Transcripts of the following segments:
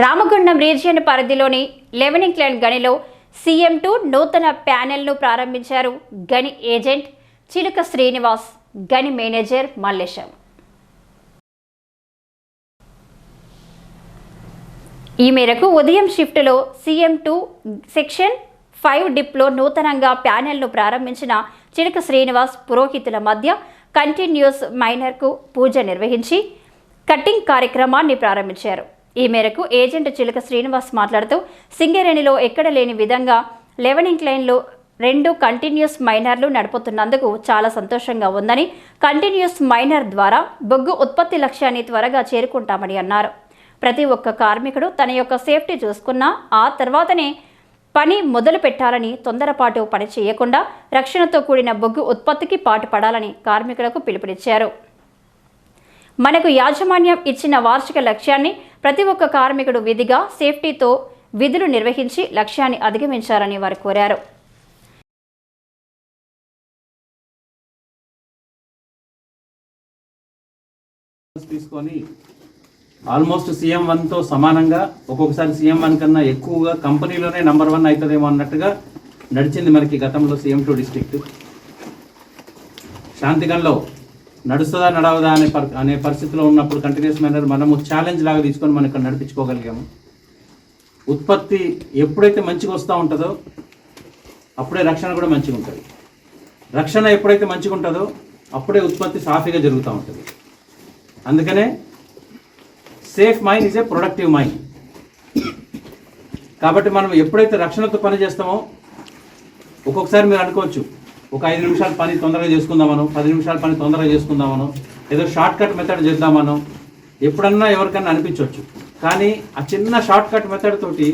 Ramagundam region పరిధిలోని eleven incline గనిలో CM two నూతన ప్యానెల్ను ప్రారంభించారు గని ఏజెంట్ చిలుక శ్రీనివాస్ గని మేనేజర్ మల్లేశం. ఈ మేరకు ఉదయం షిఫ్ట్లో సీఎం టూ సెక్షన్ ఫైవ్ డిప్లో నూతనంగా ప్యానెల్ను ప్రారంభించిన చిలుక శ్రీనివాస్ పురోహితుల మధ్య కంటిన్యూస్ మైనర్కు పూజ నిర్వహించి కట్టింగ్ కార్యక్రమాన్ని ప్రారంభించారు. ఈ మేరకు ఏజెంట్ చిలుక శ్రీనివాస్ మాట్లాడుతూ సింగరేణిలో ఎక్కడ లేని విధంగా లెవెనింగ్ లైన్లో రెండు కంటిన్యూస్ మైనర్లు నడుపుతున్నందుకు చాలా సంతోషంగా ఉందని కంటిన్యూస్ మైనర్ ద్వారా బొగ్గు ఉత్పత్తి లక్ష్యాన్ని త్వరగా చేరుకుంటామని అన్నారు. ప్రతి ఒక్క కార్మికుడు తన యొక్క సేఫ్టీ చూసుకున్నా ఆ తర్వాతనే పని మొదలు పెట్టాలని తొందరపాటు పని చేయకుండా రక్షణతో కూడిన బొగ్గు ఉత్పత్తికి పాటుపడాలని కార్మికులకు పిలుపునిచ్చారు. మనకు యాజమాన్యం ఇచ్చిన వార్షిక లక్ష్యాన్ని ప్రతి ఒక్క కార్మికుడు విధిగా సేఫ్టీతో విధులు నిర్వహించి లక్ష్యాన్ని అధిగమించాలని వారు కోరారు. తీసుకొని ఆల్మోస్ట్ సీఎం వన్తో సమానంగా ఒక్కొక్కసారి సీఎం వన్ కన్నా ఎక్కువగా కంపెనీలోనే నంబర్ వన్ అవుతుందేమో అన్నట్టుగా నడిచింది మనకి గతంలో సీఎం టూ డిస్ట్రిక్ట్ శాంతిగంలో నడుస్తుందా నడవదా అనే పరి అనే పరిస్థితిలో ఉన్నప్పుడు కంటిన్యూస్ మేనర్ మనము ఛాలెంజ్ లాగా తీసుకొని మనం ఇక్కడ నడిపించుకోగలిగాము. ఉత్పత్తి ఎప్పుడైతే మంచిగా వస్తూ ఉంటుందో అప్పుడే రక్షణ కూడా మంచిగా ఉంటుంది. రక్షణ ఎప్పుడైతే మంచిగా ఉంటుందో అప్పుడే ఉత్పత్తి సాఫీగా జరుగుతూ ఉంటుంది. అందుకనే safe mind is a productive mind కాబట్టి మనం ఎప్పుడైతే రక్షణతో పని చేస్తామో ఒక్కొక్కసారి మీరు అనుకోవచ్చు ఒక ఐదు నిమిషాల పని తొందరగా చేసుకుందామను పది నిమిషాల పని తొందరగా చేసుకుందామను ఏదో షార్ట్ కట్ మెథడ్ చేద్దామను ఎప్పుడన్నా ఎవరికన్నా అనిపించవచ్చు కానీ ఆ చిన్న షార్ట్ కట్ మెథడ్ తోటి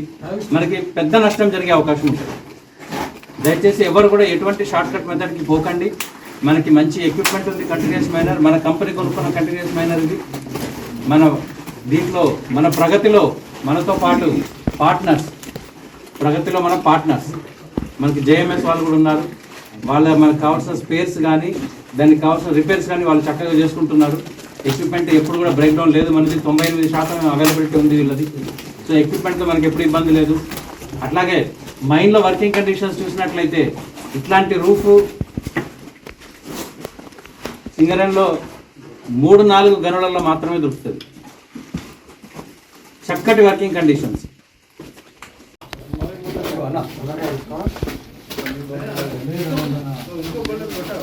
మనకి పెద్ద నష్టం జరిగే అవకాశం ఉంటుంది. దయచేసి ఎవరు కూడా ఎటువంటి షార్ట్ కట్ మెథడ్కి పోకండి. మనకి మంచి ఎక్విప్మెంట్ ఉంది కంటిన్యూస్ మైనర్ మన కంపెనీ కొనుక్కున్న కంటిన్యూస్ మైనర్ ఇది. మన దీంట్లో మన ప్రగతిలో మనతో పాటు పార్ట్నర్స్ ప్రగతిలో మన పార్ట్నర్స్ మనకి జేఎంఎస్ వాళ్ళు కూడా ఉన్నారు. వాళ్ళ మనకు కావాల్సిన స్పేర్స్ కానీ దానికి కావాల్సిన రిపేర్స్ కానీ వాళ్ళు చక్కగా చేసుకుంటున్నారు. ఎక్విప్మెంట్ ఎప్పుడు కూడా బ్రేక్ డౌన్ లేదు. మనది తొంభై ఎనిమిది శాతం అవైలబిలిటీ ఉంది వీళ్ళది. సో ఎక్విప్మెంట్తో మనకి ఎప్పుడు ఇబ్బంది లేదు. అట్లాగే మైన్లో వర్కింగ్ కండిషన్స్ చూసినట్లయితే ఇట్లాంటి రూఫ్ సింగరేణిలో మూడు నాలుగు గనులలో మాత్రమే దొరుకుతుంది. చక్కటి వర్కింగ్ కండిషన్స్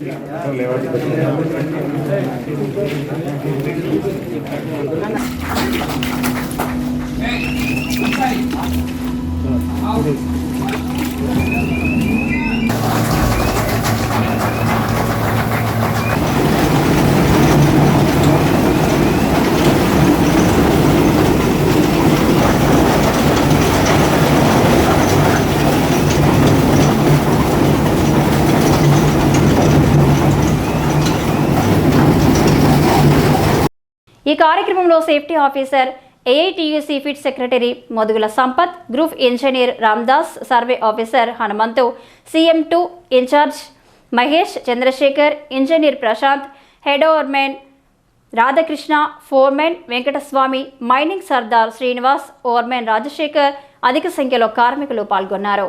લેવાની ఈ కార్యక్రమంలో safety officer AITUC pit secretary Modugula Sampath group engineer Ramdas survey officer Hanumanthu CM two incharge Mahesh Chandrashekar engineer Prashanth head overmen Radhakrishna foremen Venkataswamy mining sardar Srinivas overmen Rajashekar అధిక సంఖ్యలో కార్మికులు పాల్గొన్నారు.